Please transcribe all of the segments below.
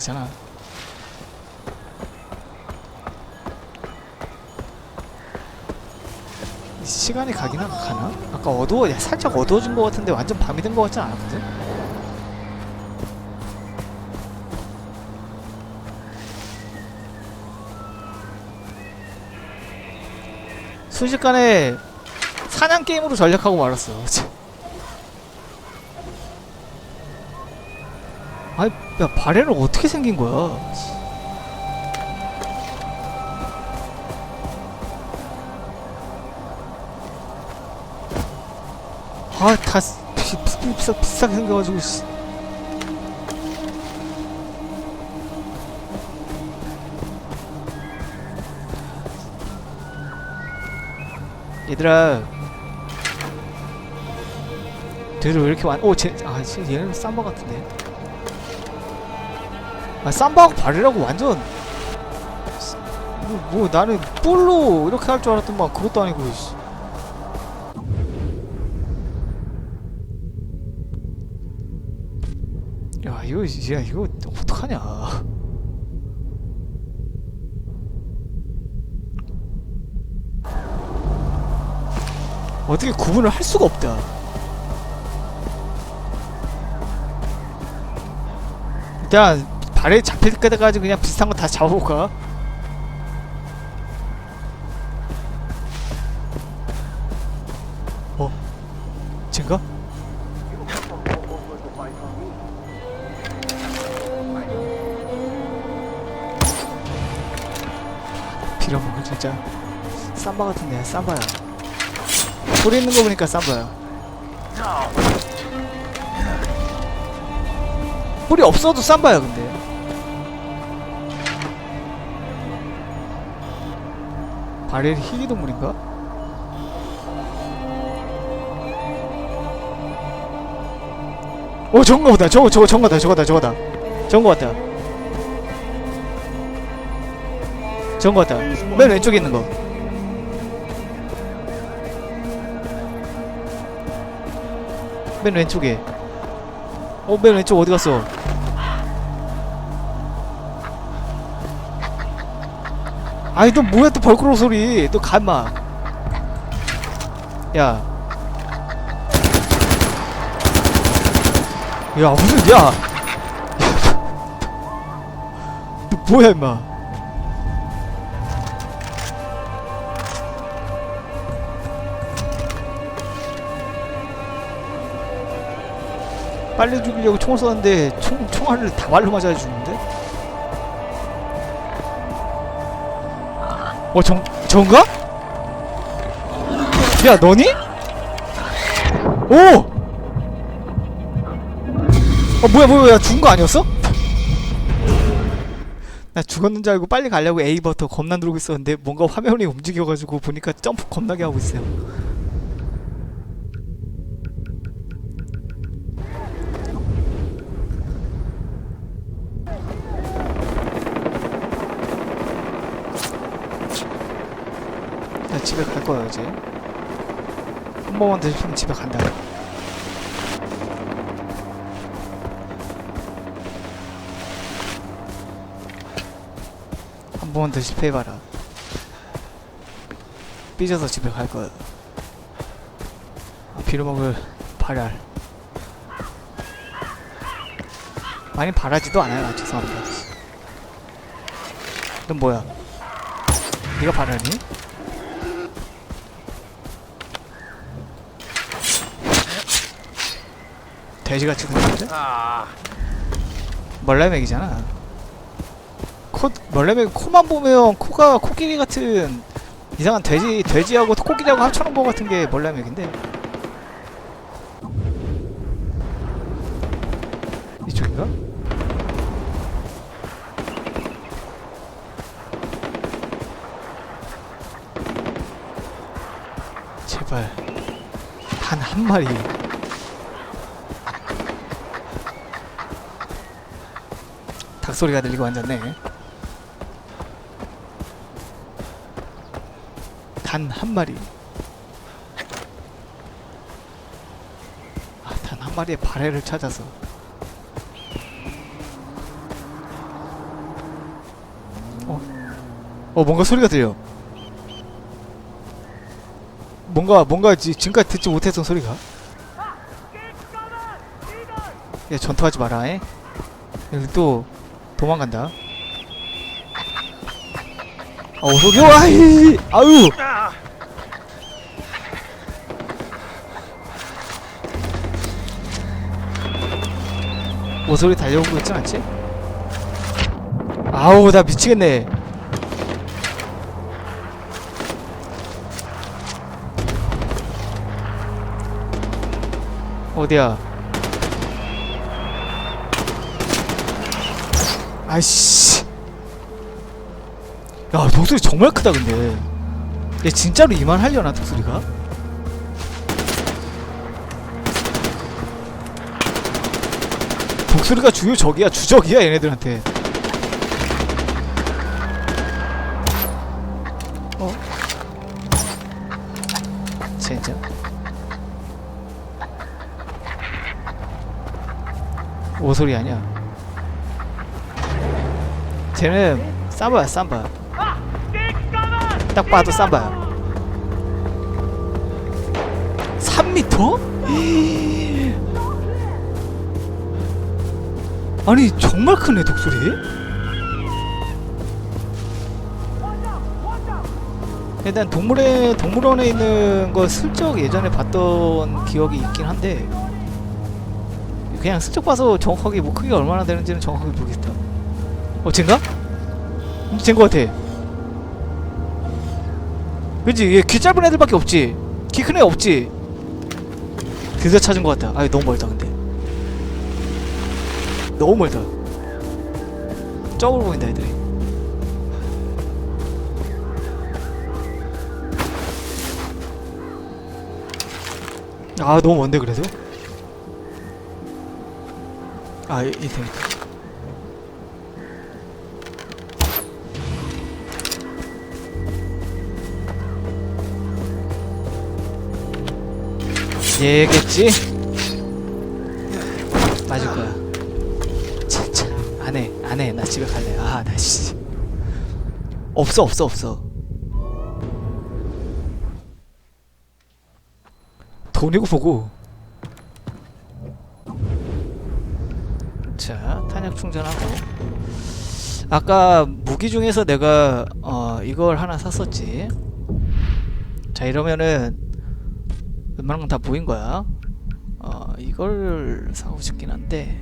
있잖아. 시간이 가긴 하- 가나? 아까 어두워, 야, 살짝 어두워진 것 같은데 완전 밤이 된 것 같지 않았거든? 순식간에 사냥 게임으로 전략하고 말았어. 아이, 야, 바레는 어떻게 생긴 거야? 아, 다 스- 비- 비- 비싸, 비싸게 생겨가지고, 씨. 얘들아. 얘들 왜 이렇게 많, 오, 쟤, 아, 쟤, 얘는 쌈바 같은데. 아, 쌈바하고 바리라고 완전. 뭐, 뭐, 나는 볼로 이렇게 할 줄 알았더만, 그것도 아니고, 씨. 야 이거 야 이거 어떡하냐 어떻게 구분을 할 수가 없다 일단 발에 잡힐 때까지 그냥 비슷한 거 다 잡아볼까? 어? 쟤인가? 빌어먹을 진짜. 쌈바 같은데 쌈바야. 소리 있는 거 보니까 쌈바야. 뿔이 없어도 쌈바야 근데 바렐이 희귀동물인가? 오 저건가 보다. 저거 저거 저거다 저거다 저거다. 저건 거 같다 저건 거 같다 맨 왼쪽에 있는 거. 맨 왼쪽에. 어, 맨 왼쪽 어디 갔어? 아이, 너 뭐야, 또 벌크로 소리. 너 가마. 야. 야, 무슨, 야. 너 뭐야, 임마. 빨리 죽이려고 총을 쏘는데 총, 총알을 다 말로 맞아야 죽는데? 어, 정, 정가? 야, 너니? 오! 어, 뭐야, 뭐야, 뭐야, 죽은 거 아니었어? 나 죽었는 줄 알고 빨리 가려고 A 버튼 겁나 누르고 있었는데 뭔가 화면이 움직여가지고 보니까 점프 겁나게 하고 있어요. 나 집에 갈 거야 이제. 한 번만 더 싶으면 집에 간다. 한 번만 더 실패해봐라. 삐져서 집에 갈 거야. 아, 빌어먹을 발알. 많이 바라지도 않아요 아, 죄송합니다. 넌 뭐야? 네가 바라니? 돼지같이 생겼는데? 멀레맥이잖아 코, 멀레맥 코만 보면 코가 코끼리 같은 이상한 돼지, 돼지하고 코끼리하고 합쳐놓은 거 같은 게 멀레맥인데 이쪽인가? 제발 단 한 마리 소리가 들리고 앉았네. 단 한 마리. 아, 단 한 마리의 발해를 찾아서 어, 어 뭔가 소리가 들려. 뭔가 뭔가 지, 지금까지 듣지 못했던 소리가. 야 전투하지 마라. 에? 여기 또 도망간다. 어 소리 와이 아유. 오소리 달려오고 있진 않지? 아우 나 미치겠네 어디야 아이씨 야 독소리 정말 크다 근데 얘 진짜로 이만하려나 독소리가? 독수리가 주요 적이야 주적이야 얘네들한테 어? 진짜? 오소리 아니야 쟤는 삼바야 삼바. 딱 봐도 삼바야. 3m? 아니 정말 크네 독수리. 일단 동물에 동물원에 있는 거 슬쩍 예전에 봤던 기억이 있긴 한데 그냥 슬쩍 봐서 정확하게 뭐 크기가 얼마나 되는지는 정확하게 모르겠다 어? 쟤인 것 같아 그치 얘귀 짧은 애들밖에 없지 키 큰 애 없지 드디어 찾은 것 같다 아 너무 멀다 근데 너무 멀다. 저으로 보인다 애들이. 아 너무 먼데 그래도? 아 이, 이 재밌다. 얘겠지? 맞을 거야. 진짜 안 해 안 해 나 집에 갈래 아나 씨. 없어 없어 없어 돈이고 보고 자 탄약 충전하고 아까 무기 중에서 내가 어 이걸 하나 샀었지 자 이러면은 웬만한 건다 모인 거야 어 이걸 사고 싶긴 한데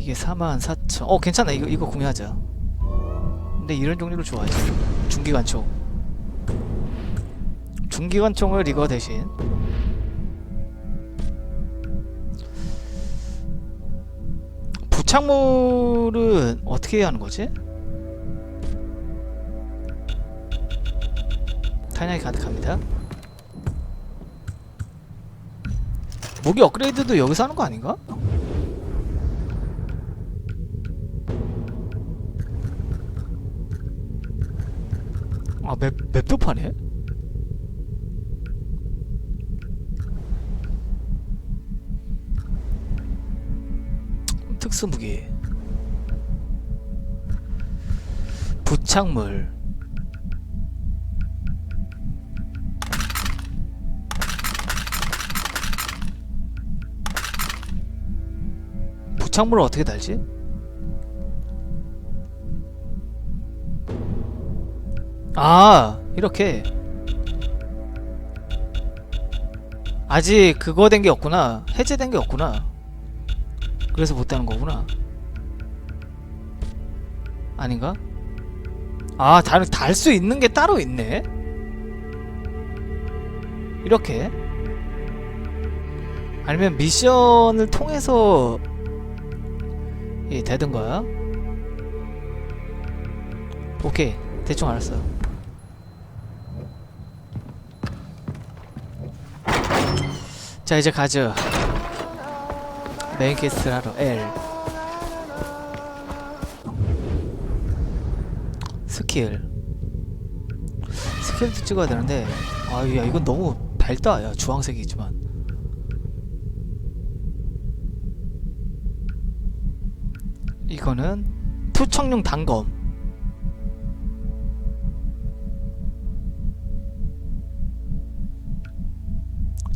이게 44,000. 어, 괜찮아. 이거 이거 구매하자. 근데 이런 종류를 좋아하지. 중기관총. 중기관총을 이거 대신 부착물은 어떻게 하는 거지? 탄약이 가득합니다. 무기 업그레이드도 여기서 하는 거 아닌가? 아, 맵, 맵도 파네? 특수 무기. 부착물. 부착물을 어떻게 달지? 아 이렇게. 아직 그거 된 게 없구나. 해제된 게 없구나. 그래서 못 따는 거구나. 아닌가? 아 달 수 있는 게 따로 있네? 이렇게. 아니면 미션을 통해서 예, 되든가 오케이. 대충 알았어. 자 이제 가죠. 메인 퀘스트를 하러. L. 스킬. 스킬도 찍어야 되는데. 아야 이건 너무 밝다. 야 주황색이지만 이거는 투척용 단검.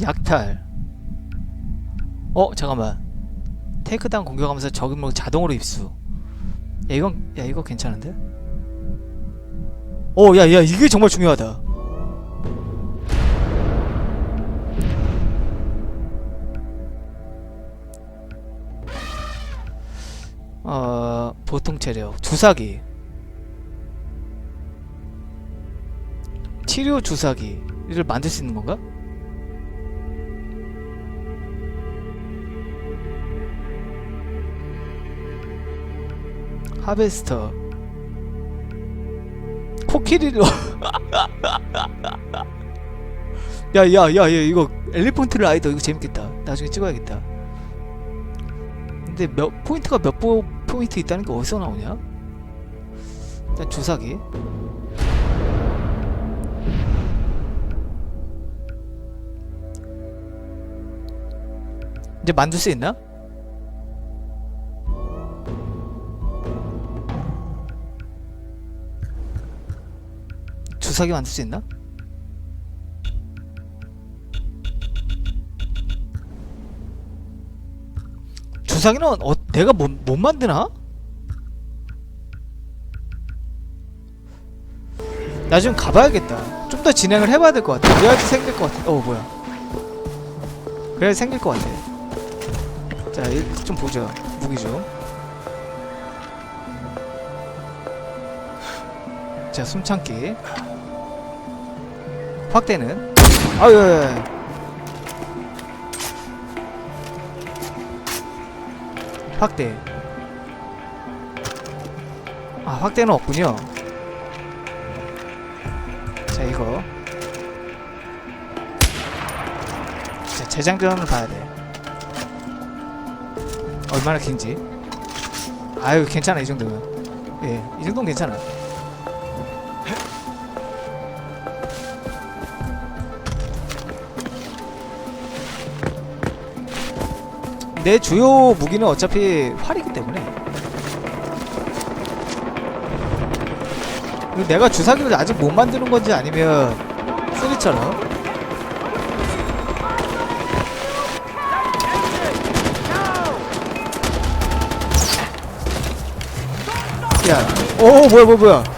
약탈. 어 잠깐만. 테이크다운 공격하면서 적임을 자동으로 입수. 야 이건 야 이거 괜찮은데? 어, 야, 야, 이게 정말 중요하다. 어, 보통 체력, 주사기, 치료 주사기를 만들 수 있는 건가? 하베스터. 코끼리로. 야야 야 야, 이거 엘리펀트 라이더 이거 재밌겠다. 나중에 찍어야겠다. 근데 몇 포인트가 몇 보, 포인트 있다는 게 어디서 나오냐 일단 주사기 이제 만들 수 있나? 주사기 만들 수 있나? 주사기는 어, 내가 못, 못 만드나? 나 좀 가봐야겠다. 좀 더 진행을 해봐야 될 것 같아. 그래야지 생길 것 같아. 어 뭐야? 그래야지 생길 것 같아. 자, 이좀 보죠. 무기 좀. 자, 숨참기. 확대는 아유 확대. 아 확대는 없군요. 자 이거. 자 재장전을 봐야 돼. 얼마나 긴지. 아유 괜찮아 이 정도면. 예이 정도면 괜찮아 내 주요 무기는 어차피 활이기 때문에. 내가 주사기를 아직 못 만드는 건지 아니면 쓰리처럼. 야, 오 뭐야 뭐야 뭐야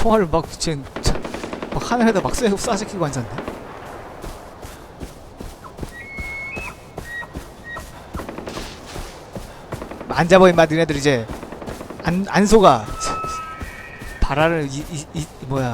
총알을 막 지금 차- 막 하늘에다 막 쏴, 쏴시키고 앉았네. 앉아버 임마 니네들 이제 안, 안 속아 바라를 이, 이, 이 뭐야